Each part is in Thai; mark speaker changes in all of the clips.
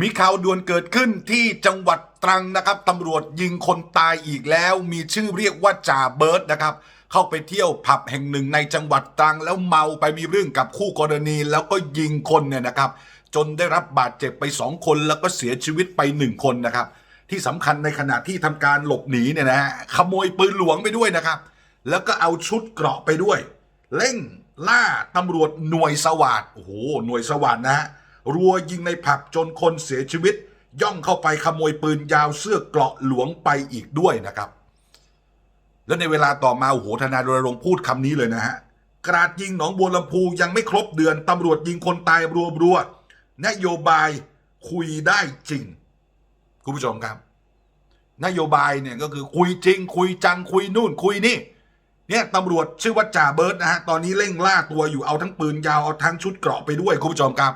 Speaker 1: มีข่าวด่วนเกิดขึ้นที่จังหวัดตรังนะครับตำรวจยิงคนตายอีกแล้ว มีชื่อเรียกว่าจ่าเบิร์ดนะครับ เข้าไปเที่ยวผับแห่งหนึ่งในจังหวัดตรังแล้วเมาไปมีเรื่องกับคู่กรณี แล้วก็ยิงคนเนี่ยนะครับ จนได้รับบาดเจ็บไปสองคนแล้วก็เสียชีวิตไปหนึ่งคนนะครับ ที่สำคัญในขณะที่ทำการหลบหนีเนี่ยนะฮะขโมยปืนหลวงไปด้วยนะครับ แล้วก็เอาชุดเกราะไปด้วย เร่งล่าตำรวจหน่วยสวัสดโอ้โหหน่วยสวัสดนะฮะ รัวยิงในผับจนคนเสียชีวิต ย่องเข้าไปขโมยปืนยาวเสื้อเกราะหลวงไปอีกด้วยนะครับ แล้วในเวลาต่อมาโอ้โหทนายรณรงค์พูดคำนี้เลยนะฮะกราดยิงหนองบัวลำพูยังไม่ครบเดือนตำรวจยิงคนตายรัวๆนโยบายคุยได้จริง คุณผู้ชมครับ นโยบายเนี่ยก็คือคุยจริง คุยจังคุยนู่นคุยนี่เนี่ยตำรวจชื่อว่าจ่าเบิร์ดนะฮะตอนนี้เร่งล่าตัวอยู่เอาทั้งปืนยาวเอาทั้งชุดเกราะไปด้วยคุณผู้ชมครับ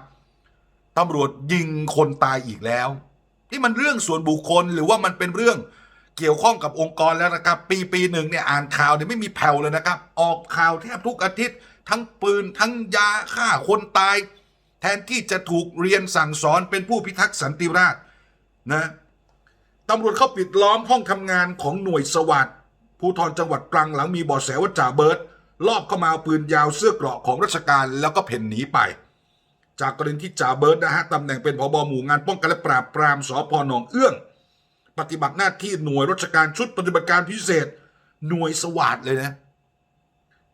Speaker 1: ตำรวจยิงคนตายอีกแล้ว นี่มันเรื่องส่วนบุคคลหรือว่ามันเป็นเรื่องเกี่ยวข้องกับองค์กรแล้วนะครับ ปีปีหนึ่งเนี่ยอ่านข่าวเนี่ยไม่มีแผ่วเลยนะครับ ออกข่าวแทบทุกอาทิตย์ ทั้งปืนทั้งยาฆ่าคนตาย แทนที่จะถูกเรียนสั่งสอนเป็นผู้พิทักษ์สันติราษฎร์นะตำรวจเข้าปิดล้อมห้องทำงานของหน่วยสวัสดภูธรจังหวัดตรังหลังมีเบาะแสว่าจ่าเบิร์ตลอบเข้ามาเอาปืนยาวเสื้อเกราะของราชการแล้วก็เพ่นหนีไป จากกรณีที่จ่าเบิร์ตนะฮะตำแหน่งเป็นผบหมู่งานป้องกันและปราบปรามสพหนองเอื้อง ปฏิบัติหน้าที่หน่วยราชการชุดปฏิบัติการพิเศษ หน่วยสวัสดเลยนะ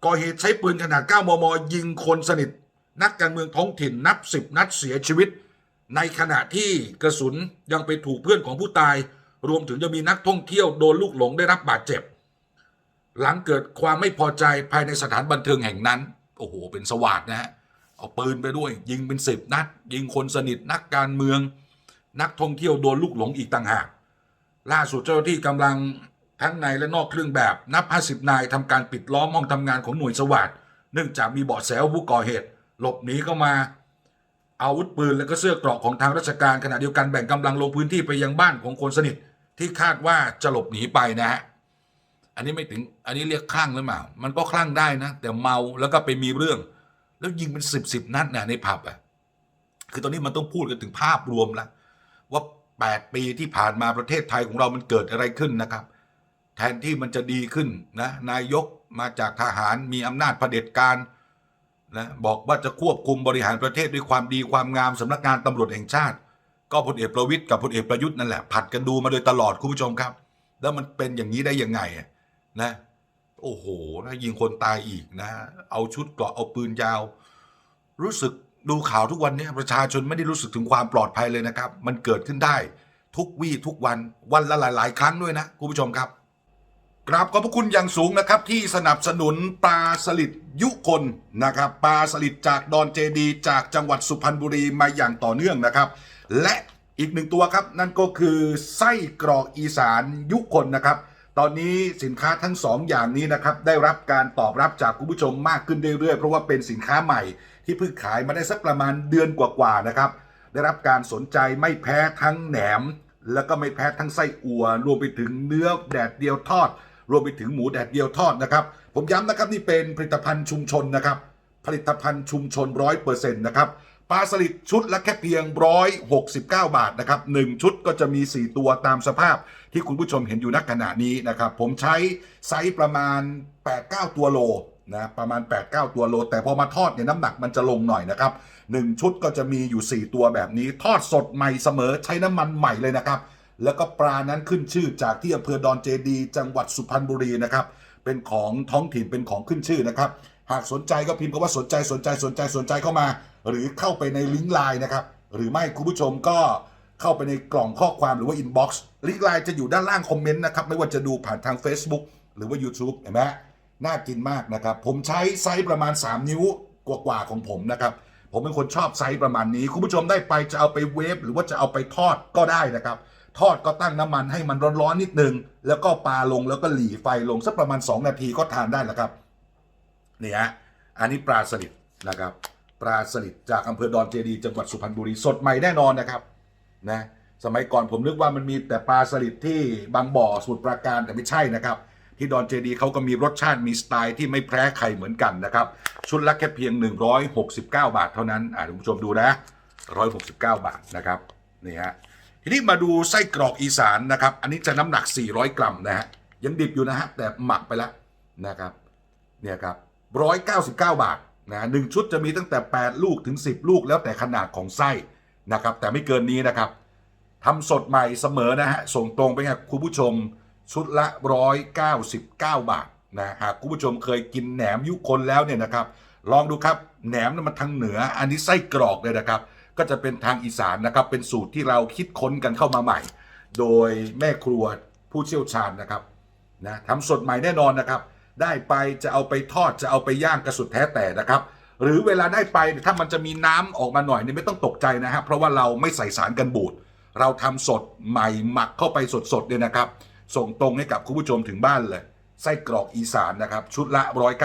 Speaker 1: ก่อเหตุใช้ปืนขนาด 9 มม ยิงคนสนิท นักการเมืองท้องถิ่นนับสิบนัดเสียชีวิต ในขณะที่กระสุนยังไปถูกเพื่อนของผู้ตาย รวมถึงยังมีนักท่องเที่ยวโดนลูกหลงได้รับบาดเจ็บ หลังเกิดความไม่พอใจภายในสถานบันเทิงแห่งนั้น โอ้โห เป็นสวัสดนะฮะ เอาปืนไปด้วย ยิงเป็นสิบนัด ยิงคนสนิทนักการเมือง นักท่องเที่ยวโดนลูกหลงอีกต่างหาก ล่าสุดเจ้าหน้าที่กำลังทั้งในและนอกเครื่องแบบนับ 50 นายทำการปิดล้อมห้องทำงานของหน่วยสวัสดเนื่องจากมีเบาะแสว่าผู้ก่อเหตุ หลบหนีเข้ามาอาวุธปืนและก็เสื้อเกราะของทางราชการขณะเดียวกันแบ่งกำลังลงพื้นที่ไปยังบ้านของคนสนิท ที่คาดว่าจะหลบหนีไปนะฮะอันนี้ไม่ถึงอันนี้เรียกคลั่งหรือเปล่า มันก็คลั่งได้นะ แต่เมาแล้วก็ไปมีเรื่อง แล้วยิงเป็นสิบสิบนัดนี่ยในผับอะคือตอนนี้มันต้องพูดกันถึงภาพรวมล้วว่า 8 ปีที่ผ่านมาประเทศไทยของเรามันเกิดอะไรขึ้นนะครับ แทนที่มันจะดีขึ้นนะนายกมาจากทหารมีอำนาจเผด็จการนะบอกว่าจะควบคุมบริหารประเทศด้วยความดีความงามสำนักงานตำรวจแห่งชาติ ก็พลเอกประวิตยกับพลเอกประยุทธ์นั่นแหละผัดกันดูมาโดยตลอดคุณผู้ชมครับ แล้วมันเป็นอย่างนี้ได้ยังไงนะ โอ้โหนะยิงคนตายอีกนะ เอาชุดเกราะเอาปืนยาว รู้สึกดูข่าวทุกวันเนี้ประชาชนไม่ได้รู้สึกถึงความปลอดภัยเลยนะครับ มันเกิดขึ้นได้ทุกวี่ทุกวันวันละหลาย ๆ ครั้งด้วยนะคุณผู้ชมครับกราบขอบพระคุณอย่างสูงนะครับ ที่สนับสนุนปลาสลิดยุคนนะครับปลาสลิดจากดอนเจดี จากจังหวัดสุพรรณบุรีมาอย่างต่อเนื่องนะครับ และอีกหนึ่งตัวครับนั่นก็คือไส้กรอกอีสานยุคนนะครับ ตอนนี้สินค้าทั้งสองอย่างนี้นะครับได้รับการตอบรับจากคุณผู้ชมมากขึ้นเรื่อยๆ เพราะว่าเป็นสินค้าใหม่ที่เพิ่งขายมาได้สักประมาณเดือนกว่าๆนะครับ ได้รับการสนใจไม่แพ้ทั้งแหนม แล้วก็ไม่แพ้ทั้งไส้อั่วรวมไปถึงเนื้อแดดเดียวทอด รวมไปถึงหมูแดดเดียวทอดนะครับ ผมย้ำนะครับนี่เป็นผลิตภัณฑ์ชุมชนนะครับ ผลิตภัณฑ์ชุมชนร้อยเปอร์เซ็นต์นะครับ ปลาสลิดชุดละแค่เพียงร้อยหกสิบเก้าบาทนะครับหนึ่งชุดก็จะมี 4 ตัวตามสภาพที่คุณผู้ชมเห็นอยู่ณขณะนี้นะครับ ผมใช้ไซส์ประมาณ 8-9 ตัวโลนะประมาณ 8-9 ตัวโล แต่พอมาทอดเนี่ยน้ำหนักมันจะลงหน่อยนะครับหนึ่งชุดก็จะมีอยู่ 4 ตัวแบบนี้ ทอดสดใหม่เสมอใช้น้ำมันใหม่เลยนะครับ แล้วก็ปลานั้นขึ้นชื่อจากที่อำเภอดอนเจดี จังหวัดสุพรรณบุรีนะครับเป็นของท้องถิ่นเป็นของขึ้นชื่อนะครับหากสนใจก็พิมพ์คำว่าสนใจสนใจสนใจสนใจเข้ามา หรือเข้าไปในลิงก์ไลน์นะครับหรือไม่คุณผู้ชมก็เข้าไปในกล่องข้อความหรือว่าอินบ็อกซ์ลิงก์ไลน์จะอยู่ด้านล่างคอมเมนต์นะครับไม่ว่าจะดูผ่านทาง Facebook หรือว่า YouTube เห็นไหมน่ากินมากนะครับ ผมใช้ไซส์ประมาณ 3 นิ้วกว่าๆของผมนะครับผมเป็นคนชอบไซส์ประมาณนี้ คุณผู้ชมได้ไปจะเอาไปเวฟหรือว่าจะเอาไปทอดก็ได้นะครับ ทอดก็ตั้งน้ำมันให้มันร้อนๆนิดนึง แล้วก็ปลาลงแล้วก็หลีไฟลงสักประมาณ 2 นาทีก็ทานได้แล้วครับ นี่ฮะอันนี้ปลาสลิดนะครับปลาสลิดจากอำเภอดอนเจดีจังหวัดสุพรรณบุรีสดใหม่แน่นอนนะครับนะสมัยก่อนผมนึกว่ามันมีแต่ปลาสลิดที่บางบ่อสมุทรปราการแต่ไม่ใช่นะครับ ที่ดอนเจดีเขาก็มีรสชาติมีสไตล์ที่ไม่แพ้ใครเหมือนกันนะครับ ชุดละแค่เพียง 169 บาทเท่านั้นอ่าคุณผู้ชมดูนะ 169 บาทนะครับนี่ฮะทีนี้มาดูไส้กรอกอีสานนะครับ อันนี้จะน้ำหนัก 400 กรัมนะฮะยังดิบอยู่นะฮะแต่หมักไปแล้วนะครับเนี่ยครับ 199 บาทนะหนึ่งชุดจะมีตั้งแต่ 8 ลูกถึง 10 ลูกแล้วแต่ขนาดของไส้นะครับแต่ไม่เกินนี้นะครับทำสดใหม่เสมอนะฮะส่งตรงไปให้คุณผู้ชมชุดละ 199 บาทนะหากคุณผู้ชมเคยกินแหนมยุคนแล้วเนี่ยนะครับ ลองดูครับแหนมนั้นมันทางเหนืออันนี้ไส้กรอกเลยนะครับ ก็จะเป็นทางอีสานนะครับ เป็นสูตรที่เราคิดค้นกันเข้ามาใหม่ โดยแม่ครัวผู้เชี่ยวชาญนะครับนะทำสดใหม่แน่นอนนะครับ ได้ไปจะเอาไปทอดจะเอาไปย่างกระสุดแท้แต่นะครับ หรือเวลาได้ไปถ้ามันจะมีน้ำออกมาหน่อยเนี่ยไม่ต้องตกใจนะฮะเพราะว่าเราไม่ใส่สารกันบูดเราทำสดใหม่หมักเข้าไปสดๆเนี่ยนะครับ ส่งตรงให้กับคุณผู้ชมถึงบ้านเลยไส้กรอกอีสานนะครับ ชุดละ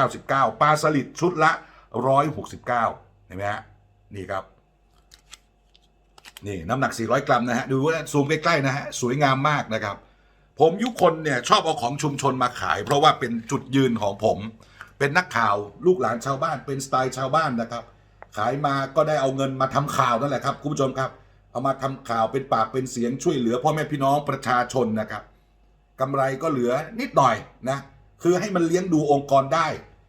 Speaker 1: 199ปลาสลิดชุดละ 169เห็นไหมฮะนี่ครับนี่น้ำหนัก 400 กรัมนะฮะดูว่าซูมใกล้ๆนะฮะสวยงามมากนะครับ ผมยุคนเนี่ยชอบเอาของชุมชนมาขาย เพราะว่าเป็นจุดยืนของผม เป็นนักข่าวลูกหลานชาวบ้านเป็นสไตล์ชาวบ้านนะครับ ขายมาก็ได้เอาเงินมาทำข่าวนั่นแหละครับคุณผู้ชมครับ เอามาทำข่าวเป็นปากเป็นเสียงช่วยเหลือพ่อแม่พี่น้องประชาชนนะครับกำไรก็เหลือนิดหน่อยนะคือให้มันเลี้ยงดูองค์กรได้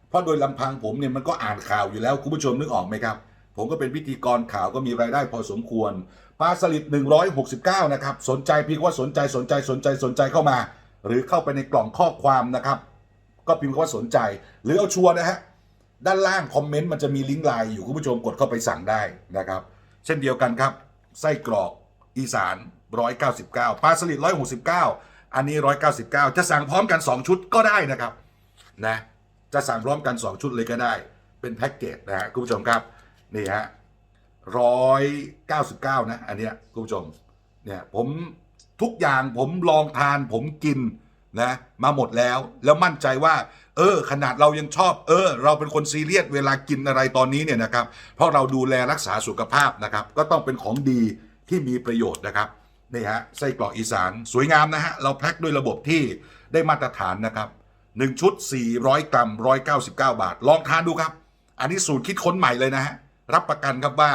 Speaker 1: เพราะโดยลำพังผมเนี่ยมันก็อ่านข่าวอยู่แล้วคุณผู้ชมนึกออกไหมครับ ผมก็เป็นพิธีกรข่าวก็มีรายได้พอสมควร ปลาสลิด 169 นะครับ สนใจพิมพ์ว่าสนใจสนใจสนใจสนใจเข้ามา หรือเข้าไปในกล่องข้อความนะครับ ก็พิมพ์คว่าสนใจ หรือเอาชัวร์นะฮะ ด้านล่างคอมเมนต์มันจะมีลิงก์ไลน์อยู่คุณผู้ชมกดเข้าไปสั่งได้นะครับ เช่นเดียวกันครับ ไส้กรอกอีสาน 199 ปลาสลิด 169 อันนี้ 199 จะสั่งพร้อมกัน 2 ชุดก็ได้นะครับนะจะสั่งพร้อมกัน 2 ชุดเลยก็ได้ เป็นแพ็กเกจนะฮะคุณผู้ชมครับ นี่ฮะ199นะ อันเนี้ยคุณผู้ชมเนี่ยผมทุกอย่างผมลองทานผมกินนะมาหมดแล้วแล้วมั่นใจว่า เออ ขนาดเรายังชอบ เออ เราเป็นคนซีเรียสเวลากินอะไรตอนนี้เนี่ยนะครับ เพราะเราดูแลรักษาสุขภาพนะครับ ก็ต้องเป็นของดีที่มีประโยชน์นะครับนี่ฮะไส้กรอกอีสานสวยงามนะฮะ เราแพ็คด้วยระบบที่ได้มาตรฐานนะครับหนึ่งชุด 400 กรัม 199 บาท ลองทานดูครับ อันนี้สูตรคิดค้นใหม่เลยนะฮะ รับประกันครับว่า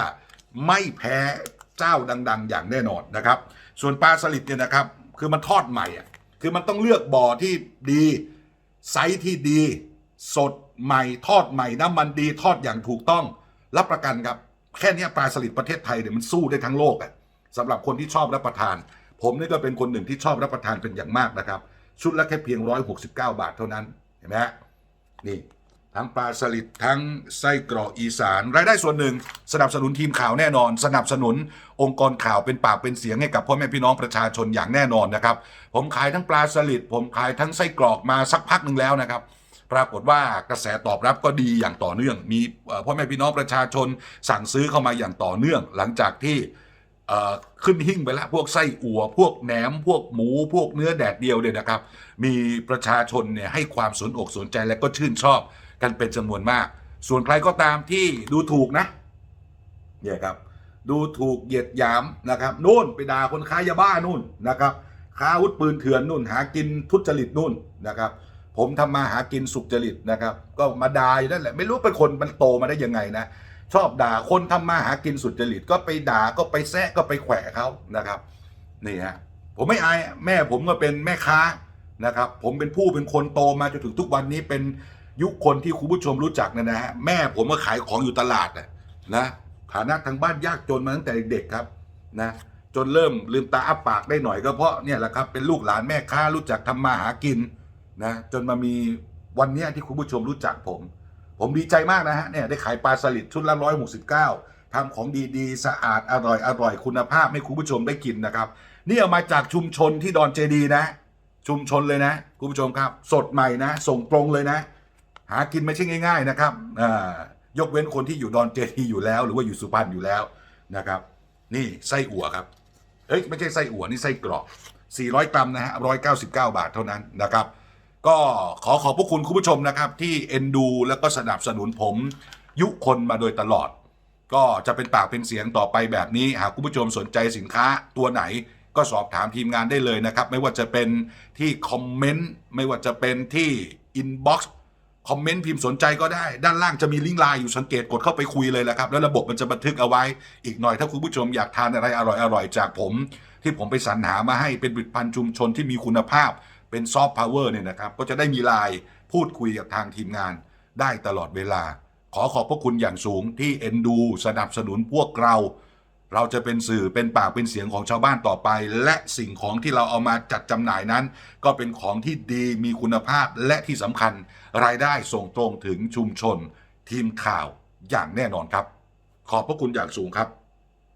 Speaker 1: ไม่แพ้เจ้าดัง ๆ อย่างแน่นอนนะครับ ส่วนปลาสลิดเนี่ยนะครับ คือมันทอดใหม่อะคือมันต้องเลือกบ่อที่ดี ไซส์ที่ดี สดใหม่ทอดใหม่น้ำมันดีทอดอย่างถูกต้อง รับประกันครับ แค่นี้ปลาสลิดประเทศไทยเนี่ยมันสู้ได้ทั้งโลกอะสำหรับคนที่ชอบรับประทาน ผมนี่ก็เป็นคนหนึ่งที่ชอบรับประทานเป็นอย่างมากนะครับ ชุดละแค่เพียง 169 บาทเท่านั้นเห็นไหมนี่ ทั้งปลาสลิดทั้งไส้กรอกอีสาน รายได้ส่วนหนึ่ง สนับสนุนทีมข่าวแน่นอน สนับสนุน องค์กรข่าวเป็นปากเป็นเสียงให้กับพ่อแม่พี่น้องประชาชนอย่างแน่นอนนะครับ ผมขายทั้งปลาสลิดผมขายทั้งไส้กรอกมาสักพักหนึ่งแล้วนะครับ ปรากฏว่ากระแสตอบรับก็ดีอย่างต่อเนื่อง มีพ่อแม่พี่น้องประชาชน สั่งซื้อเข้ามาอย่างต่อเนื่อง หลังจากที่ขึ้นหิ้งไปแล้วพวกไส้อั่วพวกแหนม พวกหมู พวกเนื้อแดดเดียวเนี่ยนะครับ มีประชาชนเนี่ยให้ความสนอกสนใจและก็ชื่นชอบ กันเป็นจำนวนมาก ส่วนใครก็ตามที่ดูถูกนะเนี่ยครับ ดูถูกเหยียดหยามนะครับนู่นไปด่าคนค้ายาบ้านู่นนะครับค้าอาวุธปืนเถื่อนนู่น หากินทุจริตนู่นนะครับ ผมทำมาหากินสุจริตนะครับ ก็มาด่าอยู่นั่นแหละไม่รู้เป็นคนมันโตมาได้ยังไงนะชอบด่าคนทำมาหากินสุจริตก็ไปด่าก็ไปแซะก็ไปแขวะเขานะครับนี่ฮะผมไม่อายแม่ผมก็เป็นแม่ค้านะครับ ผมเป็นผู้เป็นคนโตมาจนถึงทุกวันนี้เป็น ยุคคนที่คุณผู้ชมรู้จักนะนะฮะแม่ผมก็ขายของอยู่ตลาดนะนะฐานะทางบ้านยากจนมาตั้งแต่เด็กครับนะจนเริ่มลืมตาอ้าปากได้หน่อยก็เพราะเนี่ยแหละครับเป็นลูกหลานแม่ค้ารู้จักทำมาหากินนะจนมามีวันนี้ที่คุณผู้ชมรู้จักผม ผมดีใจมากนะฮะเนี่ยได้ขายปลาสลิดชุดละร้อยหกสิบเก้าทำของดีๆ สะอาดอร่อยอร่อยคุณภาพให้คุณผู้ชมได้กินนะครับ นี่เอามาจากชุมชนที่ดอนเจดีนะ ชุมชนเลยนะคุณผู้ชมครับ สดใหม่นะ ส่งตรงเลยนะากินไม่ใช่ง่าย ๆ นะครับอ่ายกเว้นคนที่อยู่ดอนเจดีอยู่แล้ว หรือว่าอยู่สุพรรณอยู่แล้วนะครับ นี่ไส้อั่วครับเอ้ยไม่ใช่ไส้อั่วนี่ไส้กรอก 400 กรัมนะฮะ199 บาทเท่านั้นนะครับ ก็ขอขอบพระคุณคุณผู้ชมนะครับ ที่เอ็นดูแล้วก็สนับสนุนผมยุคนมาโดยตลอด ก็จะเป็นปากเป็นเสียงต่อไปแบบนี้ หากคุณผู้ชมสนใจสินค้าตัวไหนก็สอบถามทีมงานได้เลยนะครับ ไม่ว่าจะเป็นที่คอมเมนต์ไม่ว่าจะเป็นที่อินบ็อกซ์ คอมเมนต์พิมพ์สนใจก็ได้ ด้านล่างจะมีลิงก์ไลน์อยู่สังเกตกดเข้าไปคุยเลยแหละครับ แล้วระบบมันจะบันทึกเอาไว้ อีกหน่อยถ้าคุณผู้ชมอยากทานอะไรอร่อยๆ จากผม ที่ผมไปสรรหามาให้เป็นผลิตภัณฑ์ชุมชนที่มีคุณภาพเป็นซอฟต์พาวเวอร์เนี่ยนะครับ ก็จะได้มีไลน์พูดคุยกับทางทีมงาน ได้ตลอดเวลา ขอขอบพระคุณอย่างสูงที่เอ็นดู สนับสนุนพวกเรา เราจะเป็นสื่อเป็นปากเป็นเสียงของชาวบ้านต่อไป และสิ่งของที่เราเอามาจัดจำหน่ายนั้น ก็เป็นของที่ดีมีคุณภาพและที่สำคัญ รายได้ส่งตรงถึงชุมชน ทีมข่าวอย่างแน่นอนครับ ขอบพระคุณอย่างสูงครับ